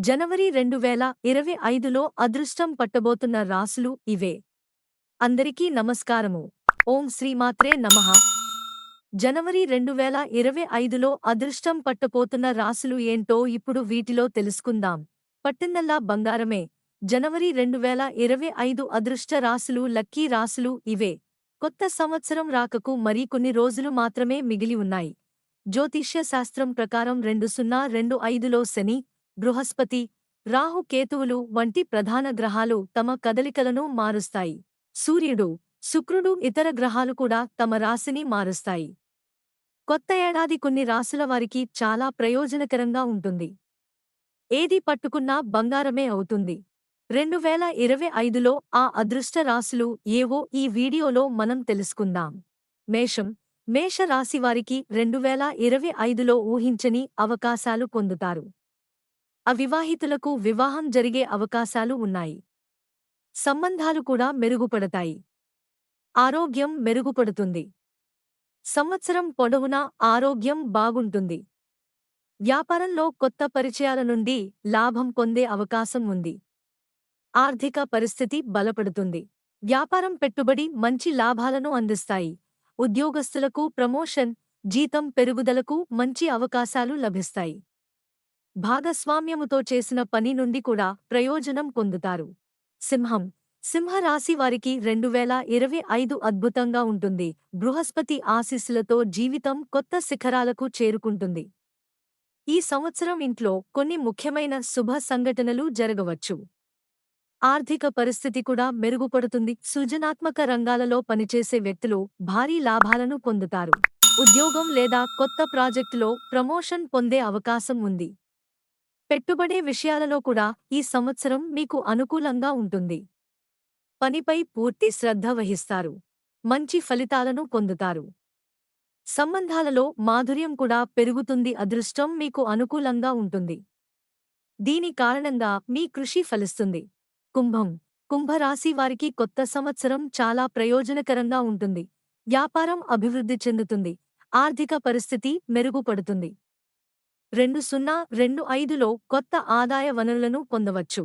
జనవరి రెండు వేల ఇరవై ఐదులో అదృష్టం పట్టబోతున్న రాసులు ఇవే. అందరికీ నమస్కారము. ఓం శ్రీమాత్రే నమ. జనవరి రెండు వేల ఇరవై ఐదులో అదృష్టం పట్టపోతున్న రాసులు ఏంటో ఇప్పుడు వీటిలో తెలుసుకుందాం. పట్టిందల్లా బంగారమే. జనవరి రెండు వేల ఇరవై ఐదు అదృష్ట రాసులు లక్కీ రాసులు ఇవే. కొత్త సంవత్సరం రాకకు మరికొన్ని రోజులు మాత్రమే మిగిలి ఉన్నాయి. జ్యోతిష్య శాస్త్రం ప్రకారం రెండు సున్నా రెండు ఐదులో శని బృహస్పతి రాహు కేతువులు వంటి ప్రధాన గ్రహాలు తమ కదలికలను మారుస్తాయి. సూర్యుడు శుక్రుడు ఇతర గ్రహాలు కూడా తమ రాశిని మారుస్తాయి. కొత్త ఏడాది కొన్ని రాసుల వారికి చాలా ప్రయోజనకరంగా ఉంటుంది. ఏది పట్టుకున్నా బంగారమే అవుతుంది. రెండు వేల ఇరవై ఐదులో ఆ అదృష్ట రాశులు ఏవో ఈ వీడియోలో మనం తెలుసుకుందాం. మేషం మేష రాశివారికి రెండు వేల ఇరవై ఐదులో ఊహించని అవకాశాలు పొందుతారు. అవివాహితులకు వివాహం జరిగే అవకాశాలు ఉన్నాయి. సంబంధాలు కూడా మెరుగుపడతాయి. ఆరోగ్యం మెరుగుపడుతుంది. సంవత్సరం పొడవునా ఆరోగ్యం బాగుంటుంది. వ్యాపారంలో కొత్త పరిచయాల నుండి లాభం పొందే అవకాశం ఉంది. ఆర్థిక పరిస్థితి బలపడుతుంది. వ్యాపారం పెట్టుబడి మంచి లాభాలను అందిస్తాయి. ఉద్యోగస్తులకు ప్రమోషన్ జీతం పెరుగుదలకు మంచి అవకాశాలు లభిస్తాయి. భాగస్వామ్యముతో చేసిన పని నుండి కూడా ప్రయోజనం పొందుతారు. సింహం. సింహరాశి వారికి రెండు వేల ఇరవై ఐదు అద్భుతంగా ఉంటుంది. బృహస్పతి ఆశీస్సులతో జీవితం కొత్త శిఖరాలకు చేరుకుంటుంది. ఈ సంవత్సరం ఇంట్లో కొన్ని ముఖ్యమైన శుభ సంఘటనలు జరగవచ్చు. ఆర్థిక పరిస్థితి కూడా మెరుగుపడుతుంది. సృజనాత్మక రంగాలలో పనిచేసే వ్యక్తులు భారీ లాభాలను పొందుతారు. ఉద్యోగం లేదా కొత్త ప్రాజెక్టులో ప్రమోషన్ పొందే అవకాశం ఉంది. పెట్టుబడే విషయాలలో కూడా ఈ సంవత్సరం మీకు అనుకూలంగా ఉంటుంది. పనిపై పూర్తి శ్రద్ధ వహిస్తారు. మంచి ఫలితాలను పొందుతారు. సంబంధాలలో మాధుర్యం కూడా పెరుగుతుంది అదృష్టం మీకు అనుకూలంగా ఉంటుంది. దీని కారణంగా మీ కృషి ఫలిస్తుంది. కుంభం కుంభరాశి వారికి కొత్త సంవత్సరం చాలా ప్రయోజనకరంగా ఉంటుంది. వ్యాపారం అభివృద్ధి చెందుతుంది. ఆర్థిక పరిస్థితి మెరుగుపడుతుంది. రెండు సున్నా రెండు ఐదులో కొత్త ఆదాయ వనరులను పొందవచ్చు.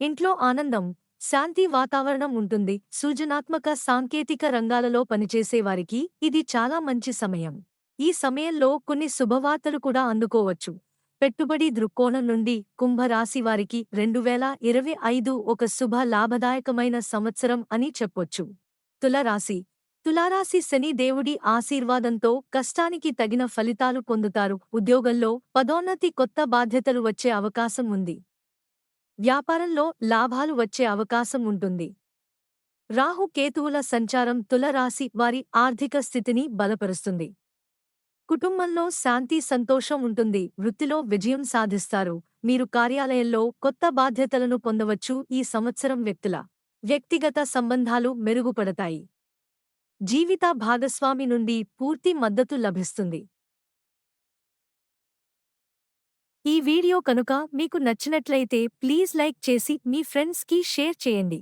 ఇంట్లో ఆనందం శాంతి వాతావరణం ఉంటుంది. సృజనాత్మక సాంకేతిక రంగాలలో పనిచేసేవారికి ఇది చాలా మంచి సమయం. ఈ సమయంలో కొన్ని శుభవార్తలు కూడా అందుకోవచ్చు. పెట్టుబడి దృక్కోణం నుండి కుంభరాశి వారికి రెండు వేల ఇరవై ఐదు ఒక శుభ లాభదాయకమైన సంవత్సరం అని చెప్పొచ్చు. తులరాశి తులారాశి శని దేవుడి ఆశీర్వాదంతో కష్టానికి తగిన ఫలితాలు పొందుతారు. ఉద్యోగంలో పదోన్నతి కొత్త బాధ్యతలు వచ్చే అవకాశం ఉంది. వ్యాపారంలో లాభాలు వచ్చే అవకాశం ఉంటుంది. రాహు కేతువుల సంచారం తులరాశి వారి ఆర్థిక స్థితిని బలపరుస్తుంది. కుటుంబంలో శాంతి సంతోషం ఉంటుంది. వృత్తిలో విజయం సాధిస్తారు. మీరు కార్యాలయంలో కొత్త బాధ్యతలను పొందవచ్చు. ఈ సంవత్సరం వ్యక్తుల వ్యక్తిగత సంబంధాలు మెరుగుపడతాయి. జీవిత భాగస్వామి నుండి పూర్తి మద్దతు లభిస్తుంది. ఈ వీడియో కనుక మీకు నచ్చినట్లయితే ప్లీజ్ లైక్ చేసి మీ ఫ్రెండ్స్కి షేర్ చేయండి.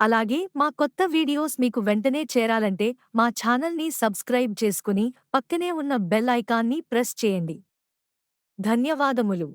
అలాగే మా కొత్త వీడియోస్ మీకు వెంటనే చేరాలంటే మా ఛానల్ని సబ్స్క్రైబ్ చేసుకుని పక్కనే ఉన్న బెల్ ఐకాన్ని ప్రెస్ చేయండి. ధన్యవాదములు.